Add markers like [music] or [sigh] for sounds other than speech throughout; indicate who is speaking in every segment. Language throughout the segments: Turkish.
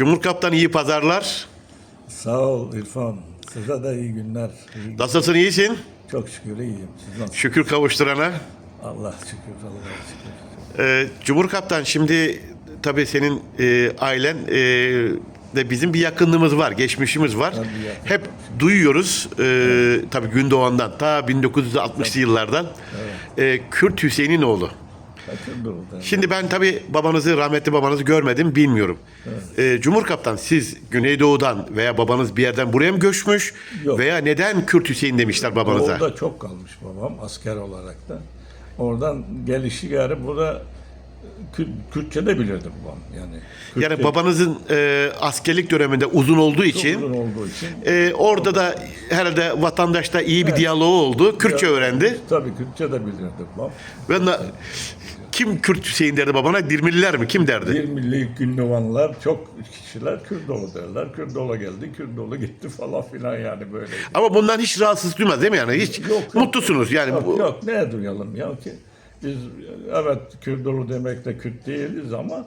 Speaker 1: Cumhur Kaptan iyi pazarlar.
Speaker 2: Sağ ol İrfan. Size de iyi günler. İyi-
Speaker 1: Nasılsın iyisin?
Speaker 2: Çok şükür iyiyim. Siz nasılsınız?
Speaker 1: Şükür kavuşturana.
Speaker 2: Allah şükür, Allah şükür.
Speaker 1: Ee, Cumhur Kaptan şimdi tabii senin e, ailen e, de bizim bir yakınlığımız var, geçmişimiz var.
Speaker 2: Tabii.
Speaker 1: Hep duyuyoruz e, tabii Gündoğan'dan ta 1960'lı yıllardan e, Kürt Hüseyin'in oğlu. Şimdi ben tabii babanızı, rahmetli babanızı görmedim, bilmiyorum. Ee, Cumhur Kaptan siz Güneydoğu'dan veya babanız bir yerden buraya mı göçmüş?
Speaker 2: Yok.
Speaker 1: Veya neden Kürt Hüseyin demişler babanıza?
Speaker 2: Orada çok kalmış babam asker olarak da. Oradan gelişi yani burada Kürtçe de bilirdi babam yani. Kürtçe
Speaker 1: Yani babanızın e, askerlik döneminde uzun olduğu için
Speaker 2: uzun olduğu için.
Speaker 1: e, orada da herhalde vatandaşta iyi bir diyaloğu oldu. Kürtçe öğrendi.
Speaker 2: Tabii Kürtçe de bilirdi babam.
Speaker 1: Ve na- kim Kürt Hüseyin derdi babana? Dirmililer mi? Kim derdi?
Speaker 2: Bir milli Gündoğanlar çok kişiler Kürdoğlu derler. Kürdoğlu geldi, Kürdoğlu gitti falan filan yani böyle.
Speaker 1: Ama bundan hiç rahatsız duymaz değil mi yani? Hiç
Speaker 2: Yok, yok.
Speaker 1: mutlusunuz yani.
Speaker 2: Yok,
Speaker 1: bu-
Speaker 2: yok ne duyalım ya ki biz evet Kürdolu demekle Kürt değiliz ama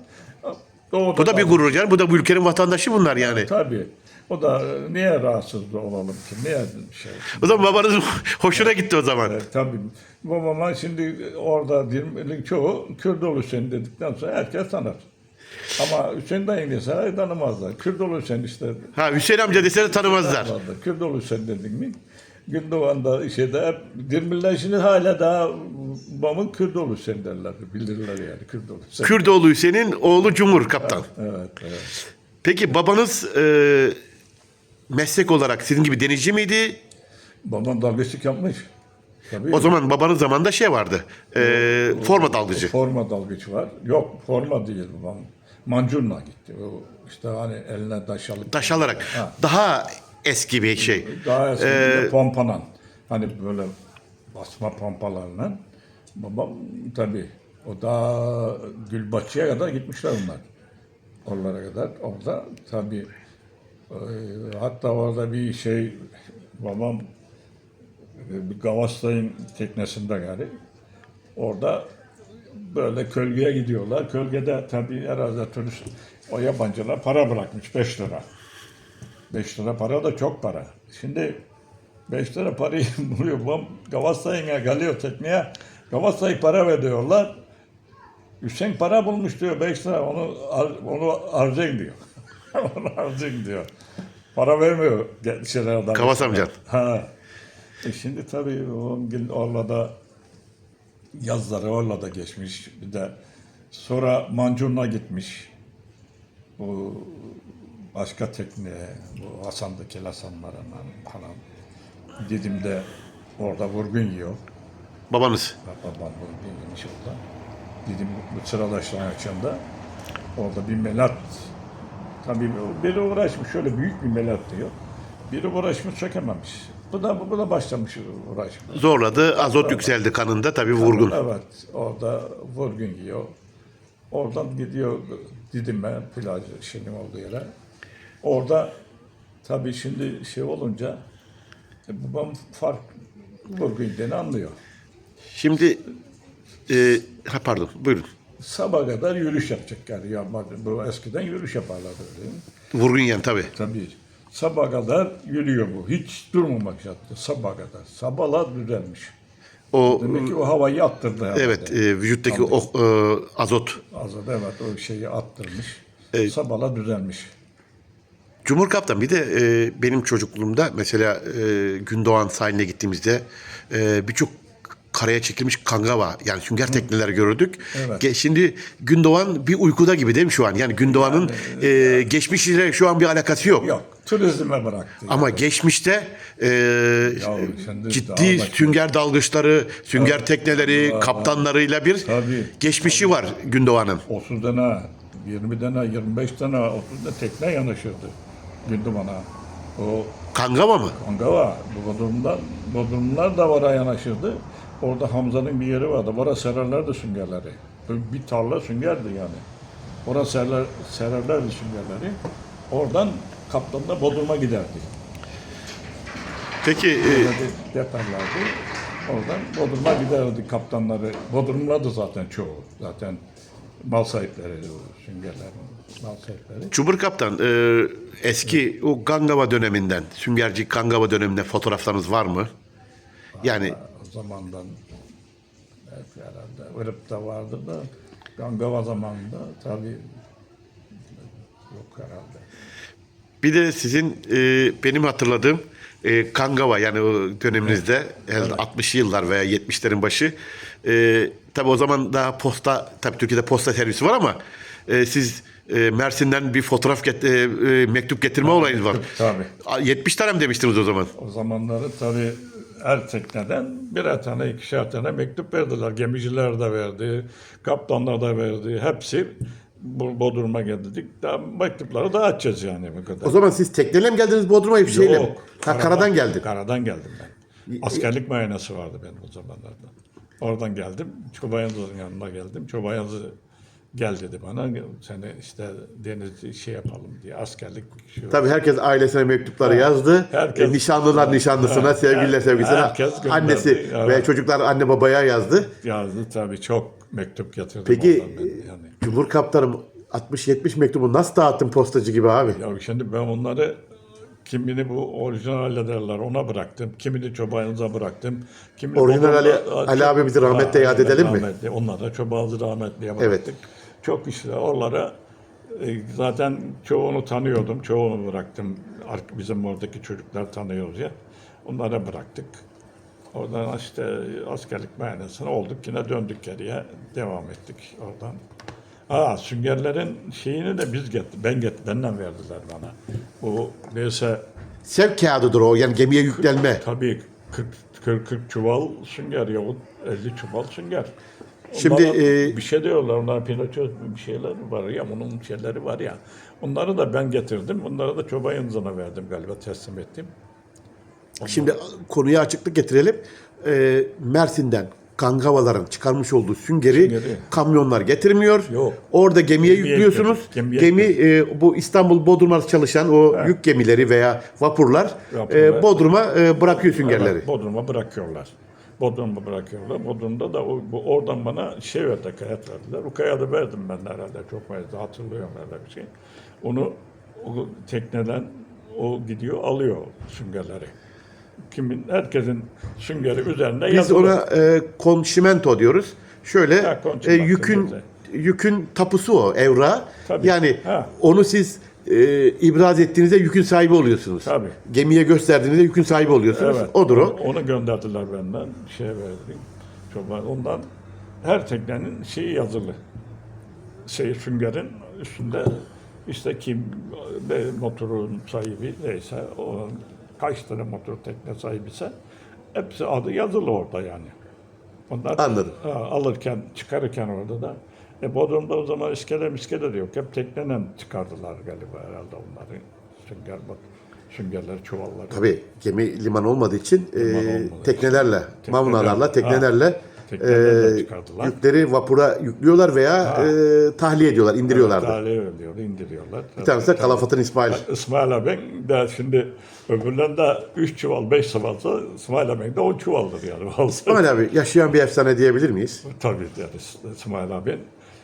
Speaker 2: doğuda
Speaker 1: Bu da bir gurur yani. Bu da bu ülkenin vatandaşı bunlar yani.
Speaker 2: Tabii. O da niye rahatsız olalım ki? Niye şey?
Speaker 1: O zaman babanız [laughs] hoşuna gitti o zaman.
Speaker 2: E, tabii. Babama şimdi orada Dirmil'in çoğu Kürdolu Hüseyin dedikten sonra herkes tanır. Ama Hüseyin dayı mesela tanımazlar. Kürdolu Hüseyin işte
Speaker 1: Ha Hüseyin amca dese de tanımazlar.
Speaker 2: vardı. Kürdolu Hüseyin dedik mi? Gündoğan'da şeyde hep Dirmiller şimdi hala daha babamın Kürdolu Hüseyin derler. Bildirirler yani Kürdolu Hüseyin.
Speaker 1: Kürdoğlu Hüseyin'in oğlu Cumhur Kaptan.
Speaker 2: Evet, evet.
Speaker 1: Peki babanız e, meslek olarak sizin gibi denizci miydi?
Speaker 2: Babam dalgıçlık yapmış. Tabii.
Speaker 1: O zaman babanız zamanında şey vardı. E, forma dalgıcı.
Speaker 2: Forma dalgıcı var. Yok forma değil babam. Mancurla gitti. O işte hani eline taş alıp.
Speaker 1: Taş alarak.
Speaker 2: Ha.
Speaker 1: Daha eski bir şey.
Speaker 2: Daha eskiden
Speaker 1: Ee,
Speaker 2: pompalan. Hani böyle basma pompalarla. Babam tabii o daha Gülbahçe'ye kadar gitmişler onlar. Oralara kadar. Orada tabii e, hatta orada bir şey babam e, bir Gavaslay'ın teknesinde yani. Orada böyle kölgeye gidiyorlar. Kölgede tabii herhalde turist o yabancılar para bırakmış 5 lira. 5 lira para da çok para. Şimdi 5 lira parayı [laughs] buluyor. Babam Gavassay'ına geliyor tekneye. Gavassay para veriyorlar. Hüseyin para bulmuş diyor 5 lira onu onu harcayın diyor. [laughs] onu harcayın diyor. Para vermiyor şeyler adam.
Speaker 1: Kavas amcan.
Speaker 2: Ha. E şimdi tabii o gün Orla'da yazları Orla'da geçmiş. Bir de sonra Mancur'una gitmiş. Bu başka tekneye, bu Hasan'daki Hasanlarına falan. Didim'de orada vurgun yiyor.
Speaker 1: Babanız.
Speaker 2: Babam vurgun yemiş orada. Didim bu sıralaşan akşamda. Orada bir melat. Tabii biri uğraşmış, şöyle büyük bir melat diyor. Biri uğraşmış, çekememiş. Bu da, bu da başlamış uğraşmış.
Speaker 1: Zorladı. Azot yükseldi kanında tabii vurgun.
Speaker 2: Evet, orada vurgun yiyor. Oradan gidiyor Didim'e, plaj şeyin olduğu yere. Orada tabii şimdi şey olunca e, babam fark yediğini anlıyor.
Speaker 1: Şimdi e, ha pardon buyurun.
Speaker 2: Sabah kadar yürüyüş yapacak yani. Ya, bu eskiden yürüyüş yaparlardı öyle. değil mi?
Speaker 1: Vurgun yiyen tabii.
Speaker 2: Tabii. Sabah kadar yürüyor bu. Hiç durmamak yaptı. Sabah kadar. Sabahlar düzelmiş.
Speaker 1: O
Speaker 2: Demek ki o havayı attırdı herhalde.
Speaker 1: evet e, vücuttaki o e, azot.
Speaker 2: Azad evet o şeyi attırmış.
Speaker 1: Evet.
Speaker 2: Sabahla düzelmiş.
Speaker 1: Cumhur Kaptan bir de e, benim çocukluğumda mesela e, Gündoğan sahiline gittiğimizde e, birçok karaya çekilmiş kangava yani sünger tekneler gördük.
Speaker 2: Evet.
Speaker 1: Şimdi Gündoğan bir uykuda gibi değil mi şu an? Yani Gündoğan'ın e, geçmişiyle şu an bir alakası yok.
Speaker 2: Yok. Turizme bıraktı.
Speaker 1: Ama geçmişte e,
Speaker 2: şimdi
Speaker 1: ciddi sünger dalgıçları, sünger tekneleri,
Speaker 2: Var, var.
Speaker 1: kaptanlarıyla bir
Speaker 2: Tabii.
Speaker 1: geçmişi var Gündoğan'ın.
Speaker 2: 30 tane, 20 tane, 25 tane, 30 tane tekne yanaşırdı. Gündüman'a. O
Speaker 1: Kangava mı?
Speaker 2: Kangava, Bodrum'dan, Bodrumlar da vara yanaşırdı. Orada Hamza'nın bir yeri vardı. Vara sererlerdi süngerleri. Böyle bir tarla süngerdi yani. Orada sererler, sererlerdi süngerleri. Oradan kaptan da Bodrum'a giderdi.
Speaker 1: Peki e,
Speaker 2: yaparlardı. Oradan Bodrum'a giderdi kaptanları. Bodrumlar da zaten çoğu. Zaten mal sahipleri, o süngerler, mal sahipleri.
Speaker 1: Cumhur Kaptan e, eski o Gangava döneminden, süngerci Gangava döneminde fotoğraflarınız var mı? Yani
Speaker 2: O zamandan belki herhalde Irak'ta vardı da Gangava zamanında tabii yok herhalde.
Speaker 1: bir de sizin e, benim hatırladığım e, Kangava yani o döneminizde herhalde 60'lı yıllar veya 70'lerin başı e, tabi o zaman daha posta tabi Türkiye'de posta servisi var ama e, siz e, Mersin'den bir fotoğraf get, e, e, mektup getirme olayınız var. [laughs]
Speaker 2: Tabii.
Speaker 1: A, 70 tane mi demiştiniz o zaman?
Speaker 2: O zamanları tabii her tekneden birer tane, ikişer tane mektup verdiler. Gemiciler de verdi, kaptanlar da verdi. Hepsi Bodrum'a geldik. Daha mektupları dağıtacağız yani bu kadar.
Speaker 1: O zaman siz tekneyle mi geldiniz Bodrum'a bir şeyle?
Speaker 2: Yok.
Speaker 1: Ha, karadan geldin.
Speaker 2: Karadan geldim ben. Askerlik muayenesi vardı benim o zamanlarda. Oradan geldim. Çobayazı'nın yanına geldim. Çobayazı gel dedi bana. Seni işte deniz şey yapalım diye askerlik şu
Speaker 1: Tabii herkes ailesine mektupları yazdı.
Speaker 2: Herkes-
Speaker 1: E, nişanlılar nişanlısına,
Speaker 2: Ha,
Speaker 1: sevgililer sevgilisine,
Speaker 2: herkes gönderdi.
Speaker 1: annesi
Speaker 2: Evet.
Speaker 1: ve çocuklar anne babaya yazdı.
Speaker 2: yazdı tabii çok mektup getirdim
Speaker 1: Peki
Speaker 2: ben yani.
Speaker 1: Cumhur Kaptanım 60-70 mektubu nasıl dağıttın postacı gibi abi?
Speaker 2: Ya şimdi ben onları kimini bu orijinal hallederler ona bıraktım. Kimini çobanınıza bıraktım. Kimini
Speaker 1: Orijinal Ali- Ali abimizi rahmetle yad edelim mi?
Speaker 2: Rahmetli. Onları da çobanızı rahmetliye
Speaker 1: Evet.
Speaker 2: bıraktık. Çok işte oralara e, zaten çoğunu tanıyordum. Çoğunu bıraktım. Ar- Bizim oradaki çocuklar tanıyoruz ya. Onlara bıraktık. Oradan işte askerlik mühendisine olduk. Yine döndük geriye. Devam ettik oradan. Aa süngerlerin şeyini de biz get, ben get, benden verdiler bana. Bu neyse
Speaker 1: Sevk kağıdıdır o yani gemiye yüklenme.
Speaker 2: tabii 40, 40, 40 çuval sünger yahut 50 çuval sünger.
Speaker 1: Şimdi,
Speaker 2: Onlara
Speaker 1: e,
Speaker 2: bir şey diyorlar, onlar pinakçı bir şeyler var ya, bunun şeyleri var ya. Onları da ben getirdim, onları da çoban yanına verdim galiba, teslim ettim.
Speaker 1: Şimdi konuya açıklık getirelim. Ee, Mersin'den Kangavaların çıkarmış olduğu süngeri,
Speaker 2: Süngeri.
Speaker 1: kamyonlar getirmiyor.
Speaker 2: Yok.
Speaker 1: Orada gemiye,
Speaker 2: Gemiye
Speaker 1: yüklüyorsunuz.
Speaker 2: yüklüyoruz.
Speaker 1: Gemi
Speaker 2: Gemiye
Speaker 1: e, bu İstanbul Bodrum'a çalışan o yük gemileri veya vapurlar,
Speaker 2: Vapurlar.
Speaker 1: e, Bodrum'a e, bırakıyor süngerleri.
Speaker 2: Evet, Bodrum'a bırakıyorlar. Bodrum'a bırakıyorlar. Bodrum'da da o, bu, oradan bana şey verdi, kayıt verdiler. O kaydı verdim ben de herhalde çok fazla hatırlıyorum öyle bir şey. Onu o tekneden o gidiyor alıyor süngerleri. Kimin herkesin süngeri üzerinde
Speaker 1: Biz
Speaker 2: yazılı.
Speaker 1: ona e, konşimento diyoruz. Şöyle
Speaker 2: Ha,
Speaker 1: e,
Speaker 2: konşimento
Speaker 1: yükün
Speaker 2: güzel.
Speaker 1: yükün tapusu o evra.
Speaker 2: Tabii.
Speaker 1: Yani
Speaker 2: Ha.
Speaker 1: onu siz e, ibraz ettiğinizde yükün sahibi oluyorsunuz.
Speaker 2: Tabii.
Speaker 1: Gemiye gösterdiğinizde yükün sahibi oluyorsunuz. Odur o.
Speaker 2: Onu gönderdiler benden. Şey verdim. Çoban. Ondan her teknenin şeyi yazılı. Şey süngerin üstünde işte kim ne motorun sahibi neyse o kaç tane motor tekne sahibi ise hepsi adı yazılı orada yani. Onlar
Speaker 1: Anladım.
Speaker 2: Ha, alırken çıkarırken orada da e, Bodrum'da o zaman iskele miskele de yok. Hep tekneyle çıkardılar galiba herhalde onları. Sünger, süngerler, çuvalları.
Speaker 1: Tabii gemi liman olmadığı için e,
Speaker 2: olmadığı
Speaker 1: teknelerle, mavnalarla,
Speaker 2: Ha.
Speaker 1: teknelerle
Speaker 2: Teknelerle
Speaker 1: e,
Speaker 2: çıkardılar.
Speaker 1: yükleri vapura yüklüyorlar veya e, tahliye ediyorlar, indiriyorlardı.
Speaker 2: Tahliye ediyor, indiriyorlar.
Speaker 1: Bir tanesi de Kalafat'ın İsmail.
Speaker 2: İsmail abi de şimdi öbürlerinde 3 çuval, 5 çuvalsa İsmail abi de 10 çuvaldır yani. [laughs]
Speaker 1: İsmail abi yaşayan bir efsane diyebilir miyiz?
Speaker 2: Tabii yani İsmail abi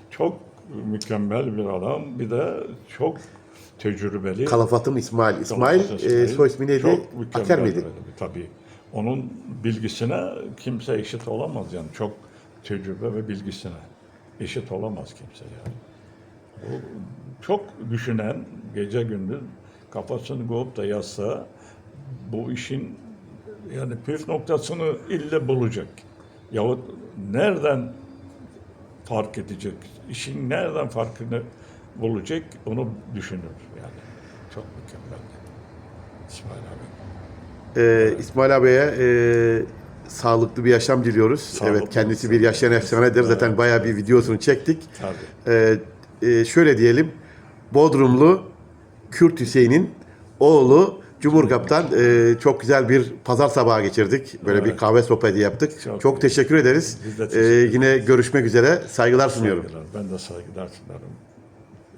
Speaker 2: çok mükemmel bir adam. Bir de çok tecrübeli.
Speaker 1: Kalafat'ın İsmail. İsmail,
Speaker 2: Kalafat'ın
Speaker 1: e, soy ismi neydi?
Speaker 2: Çok mükemmel
Speaker 1: Aker miydi?
Speaker 2: Tabii. Onun bilgisine kimse eşit olamaz yani. Çok tecrübe ve bilgisine eşit olamaz kimse yani. O çok düşünen, gece gündüz kafasını koyup da yazsa bu işin yani püf noktasını ille bulacak. Yahut nereden fark edecek, işin nereden farkını bulacak onu düşünür yani. Çok mükemmel. İsmail abi.
Speaker 1: Ee, İsmail abiye e, sağlıklı bir yaşam diliyoruz.
Speaker 2: Sağlıklı
Speaker 1: evet kendisi
Speaker 2: olsun.
Speaker 1: bir yaşayan efsanedir. Zaten bayağı bir videosunu çektik.
Speaker 2: Tabii.
Speaker 1: Ee, e, şöyle diyelim. Bodrumlu Kürt Hüseyin'in oğlu Cumhur Kaptan e, çok güzel bir pazar sabahı geçirdik. Böyle bir kahve sohbeti yaptık. Çok,
Speaker 2: Çok
Speaker 1: teşekkür ederiz.
Speaker 2: Biz de
Speaker 1: Ee,
Speaker 2: teşekkür
Speaker 1: yine görüşmek üzere. Saygılar sunuyorum.
Speaker 2: Saygılar. Ben de saygılar sunarım.